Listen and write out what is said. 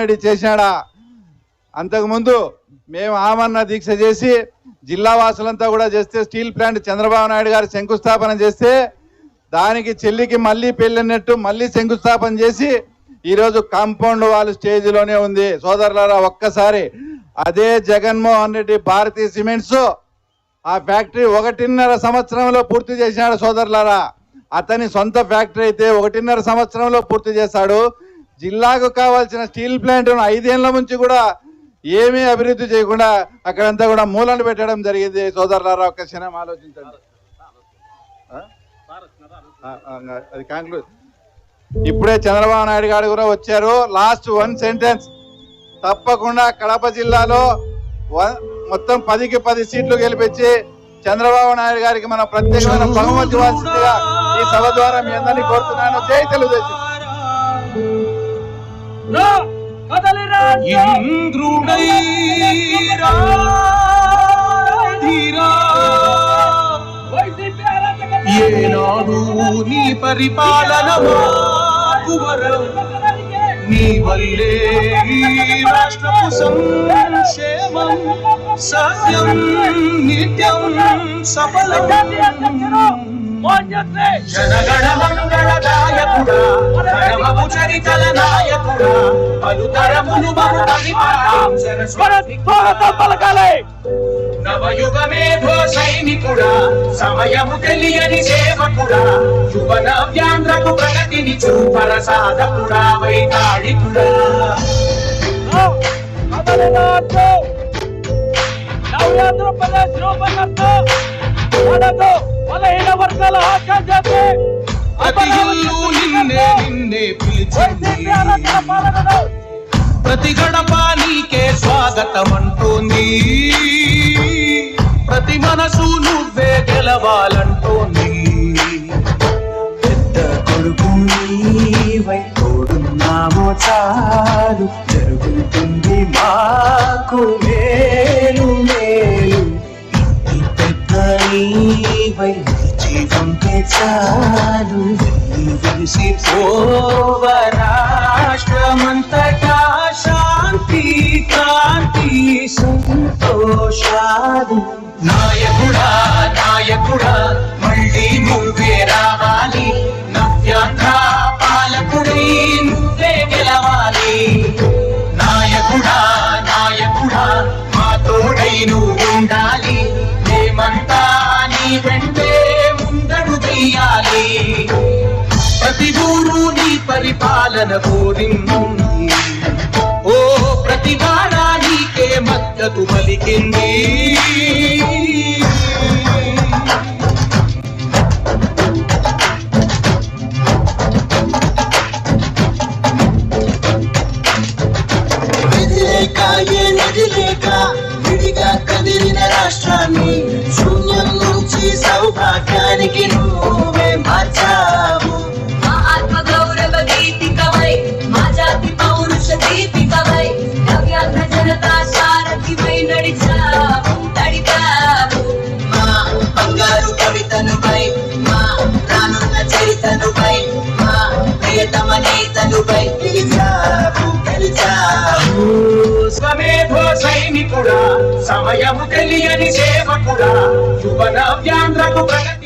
రెడ్డి చేశాడా? అంతకుముందు మేము ఆమరణ దీక్ష చేసి జిల్లా వాసులంతా కూడా చేస్తే స్టీల్ ప్లాంట్ చంద్రబాబు నాయుడు గారు శంకుస్థాపన చేస్తే దానికి చెల్లికి మళ్ళీ పెళ్ళినట్టు మళ్ళీ శంకుస్థాపన చేసి ఈరోజు కాంపౌండ్ వాళ్ళు స్టేజ్లోనే ఉంది. సోదరులారా ఒక్కసారి అదే జగన్మోహన్ రెడ్డి భారతీయ సిమెంట్స్ ఆ ఫ్యాక్టరీ ఒకటిన్నర సంవత్సరంలో పూర్తి చేసినాడు సోదరులారా. అతని సొంత ఫ్యాక్టరీ అయితే ఒకటిన్నర సంవత్సరంలో పూర్తి చేశాడు. జిల్లాకు కావాల్సిన స్టీల్ ప్లాంట్ ఐదేళ్ళ నుంచి కూడా ఏమీ అభివృద్ధి చేయకుండా అక్కడంతా కూడా మూలను పెట్టడం జరిగింది. సోదరులారా ఒక్క క్షణం ఆలోచించండి. అది కాంక్లూడ్ ఇప్పుడే చంద్రబాబు నాయుడు గారు కూడా వచ్చారు. Last one sentence. తప్పకుండా కడప జిల్లాలో మొత్తం పదికి పది సీట్లు గెలిపించి చంద్రబాబు నాయుడు గారికి మనం ప్రత్యేకమైన బహుమతి ఇవ్వాల్సిందిగా ఈ సభ ద్వారా మీ అందరినీ కోరుతున్నాను. జై తెలుగుదేశం. అరాచక ఏనాడు నీ పరిపాలన నీ వల్లే ఈ రాష్ట్రపు సంక్షేమం సత్యం నిత్యం సఫలం. జనగణ మంగళ గాయకుడా ధర్మపు చరితల నాయకుడా పలుతరములు మము పలకాలి. నవయుగమేధో సైనికుడా సమయము తెలియని సేవకుడా యువన వ్యాంధ్రకు ప్రగతిని చూపర సాధకుడా వైతాళికుడా. నవ్యాంధ్రప్రదేశ్ రూపకర్త. బలహీన వర్గాల ఆకాశాన్ని ప్రతి ఇల్లు నిన్నే నిన్నే పిలిచింది. ప్రతి గడప నీకే స్వాగతం అంటోంది ప్రతి మనసు నువ్వే గెలవాలంటోంది. పెద్ద కొడుకు నీవై తోడున్నామో చాలు. జరుగుతుంది మాకు మేలు. వెలిసి పోవ రాష్ట్రమంతటా శాంతి కాంతి సంతోషాలు నాయకుడా నాయకుడా మళ్ళీ నువ్వే రావాలి. నవ్యాంధ్ర పాలకుడై నువ్వే గెలవాలి. నాయకుడా నాయకుడా మా తోడై నువ్వు ఉండాలి. మేమంతా నీ వెంటే ముందడు వెయ్యాలి ప్రతి ఊరు నీ పరిపాలన కోరింది. ఓ ప్రతి వాడ నీకే మద్దతు పలికింది. నవ్యాంధ్ర సారథివై నడిచావు నడిపావు మా బంగారు కవితనుపై మా రానున్న చరితనుపై మా ప్రియతమ నేతనుపై గెలిచావు గెలిచావు స్వమేధో సైనికుడా సమయము తెలియని సేవకుడా యువన వ్యాంధ్రకు ప్రగతి